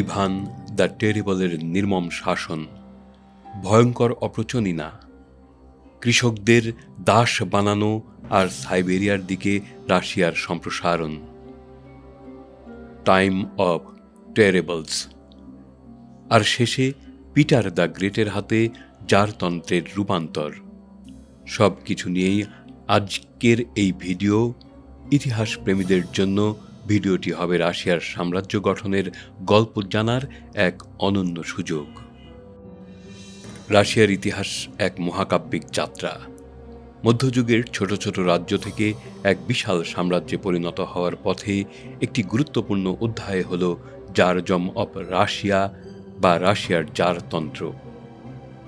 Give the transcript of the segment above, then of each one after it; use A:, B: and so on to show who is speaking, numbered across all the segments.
A: Ivan, the টেরিবলের নির্মম শাসন। ভয়ঙ্কর অপ্রচনিনা কৃষকদের দাস বানানো আর সাইবেরিয়ার দিকে রাশিয়ার সম্প্রসারণ। Time of টেরেবলস। আর শেষে পিটার দ্য গ্রেটের হাতে জারতন্ত্রের রূপান্তর। সব কিছু নিয়েই আজকের এই ভিডিও ইতিহাস প্রেমীদের জন্য ভিডিওটি হবে রাশিয়ার সাম্রাজ্য গঠনের গল্প জানার এক অনন্য সুযোগ। রাশিয়ার ইতিহাস এক মহাকাব্যিক যাত্রা। মধ্যযুগের ছোট ছোট রাজ্য থেকে এক বিশাল সাম্রাজ্যে পরিণত হওয়ার পথে একটি গুরুত্বপূর্ণ অধ্যায় হল জারজম অফ রাশিয়া বা রাশিয়ার জারতন্ত্র।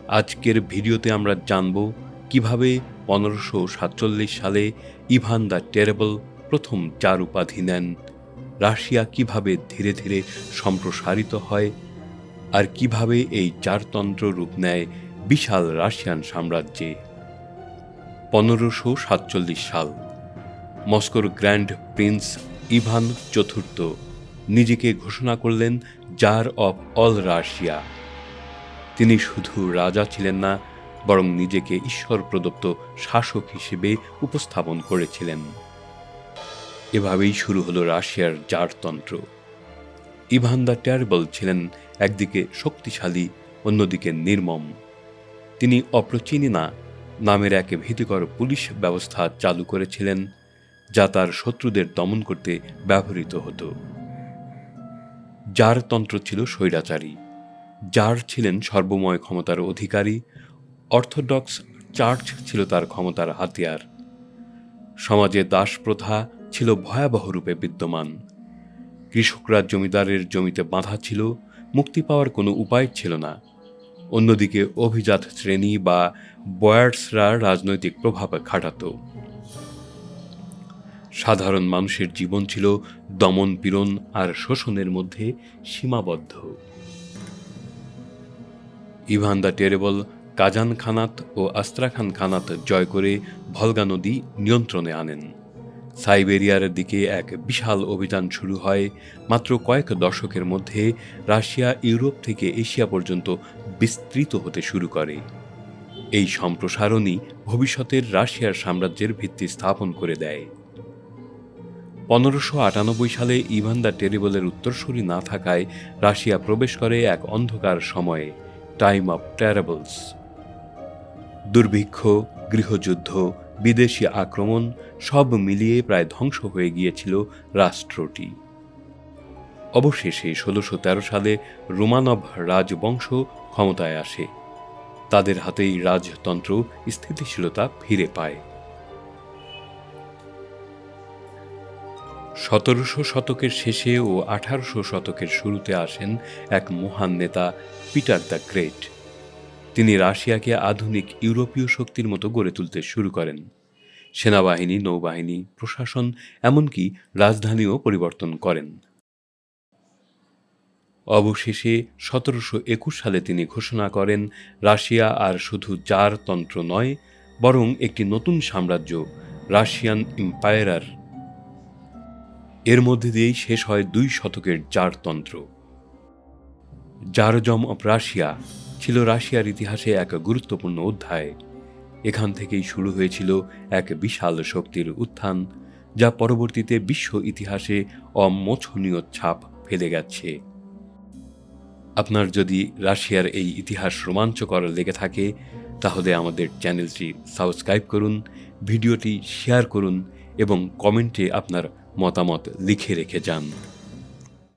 A: আজকের ভিডিওতে আমরা জানব কীভাবে পনেরোশো সাতচল্লিশ সালে ইভান দ্য টেরেবল প্রথম জার উপাধি নেন। রাশিয়া কীভাবে ধীরে ধীরে সম্প্রসারিত হয় আর কীভাবে এই জারতন্ত্র রূপ নেয় বিশাল রাশিয়ান সাম্রাজ্যে? পনেরোশো সাতচল্লিশ সাল, মস্কোর গ্র্যান্ড প্রিন্স ইভান চতুর্থ নিজেকে ঘোষণা করলেন জার অফ অল রাশিয়া। তিনি শুধু রাজা ছিলেন না, বরং নিজেকে ঈশ্বর প্রদত্ত শাসক হিসেবে উপস্থাপন করেছিলেন। এভাবেই শুরু হলো রাশিয়ার জারতন্ত্র। ইভান দ্য ট্যারবল ছিলেন একদিকে শক্তিশালী, অন্যদিকে নির্মম। তিনি অপ্রচিনা নামের এক ভীতিকর পুলিশ ব্যবস্থা চালু করেছিলেন, যা তার শত্রুদের দমন করতে ব্যবহৃত হতো। যার তন্ত্র ছিল স্বৈরাচারী। যার ছিলেন সর্বময় ক্ষমতার অধিকারী, অর্থোডক্স চার্চ ছিল তার ক্ষমতার হাতিয়ার। সমাজে দাস প্রথা ছিল ভয়াবহ রূপে বিদ্যমান। কৃষকরা জমিদারের জমিতে বাঁধা ছিল, মুক্তি পাওয়ার কোনো উপায় ছিল না। অন্যদিকে অভিজাত শ্রেণি বা বয়ার্সরা রাজনৈতিক প্রভাব খাটাত। সাধারণ মানুষের জীবন ছিল দমন পীড়ন আর শোষণের মধ্যে সীমাবদ্ধ। Ivan the Terrible Kazan khanate O Astrakhan khanate জয় করে ভলগা নদী নিয়ন্ত্রণে আনেন। সাইবেরিয়ার দিকে এক বিশাল অভিযান শুরু হয় মাত্র কয়েক দশকের মধ্যে রাশিয়া, ইউরোপ থেকে এশিয়া পর্যন্ত বিস্তৃত হতে শুরু করে। এই সম্প্রসারণই ভবিষ্যতের রাশিয়ার সাম্রাজ্যের ভিত্তি স্থাপন করে দেয়। পনেরোশো আটানব্বই সালে ইভান দ্য টেরিবলের উত্তরসূরি না থাকায় রাশিয়া প্রবেশ করে এক অন্ধকার সময়ে, টাইম অফ ট্যারেবলস। দুর্ভিক্ষ, গৃহযুদ্ধ বিদেশি আক্রমণ সব মিলিয়ে প্রায় ধ্বংস হয়ে গিয়েছিল রাষ্ট্রটি। অবশেষে ষোলোশো তেরো সালে রোমানভ রাজবংশ ক্ষমতায় আসে। তাদের হাতেই রাজতন্ত্র স্থিতিশীলতা ফিরে পায়। সতেরোশো শতকের শেষে ও আঠারোশো শতকের শুরুতে আসেন এক মহান নেতা পিটার দ্য গ্রেট। তিনি রাশিয়াকে আধুনিক ইউরোপীয় শক্তির মতো গড়ে তুলতে শুরু করেন। সেনাবাহিনী, নৌবাহিনী, প্রশাসন, এমনকি রাজধানীও পরিবর্তন করেন। অবশেষে সতেরোশো একুশ সালে তিনি ঘোষণা করেন, রাশিয়া আর শুধু জারতন্ত্র নয়, বরং একটি নতুন সাম্রাজ্য, রাশিয়ান ইম্পায়ারার এর মধ্যে দিয়েই শেষ হয় দুই শতকের জারতন্ত্র জারজম অফ রাশিয়া ছিল রাশিয়ার ইতিহাসে এক গুরুত্বপূর্ণ অধ্যায়। এখান থেকেই শুরু হয়েছিল এক বিশাল শক্তির উত্থান, যা পরবর্তীতে বিশ্ব ইতিহাসে অমোছনীয় ছাপ ফেলে গেছে। আপনার যদি রাশিয়ার এই ইতিহাস রোমাঞ্চকর লেগে থাকে, তাহলে আমাদের চ্যানেলটি সাবস্ক্রাইব করুন, ভিডিওটি শেয়ার করুন এবং কমেন্টে আপনার মতামত লিখে রেখে যান।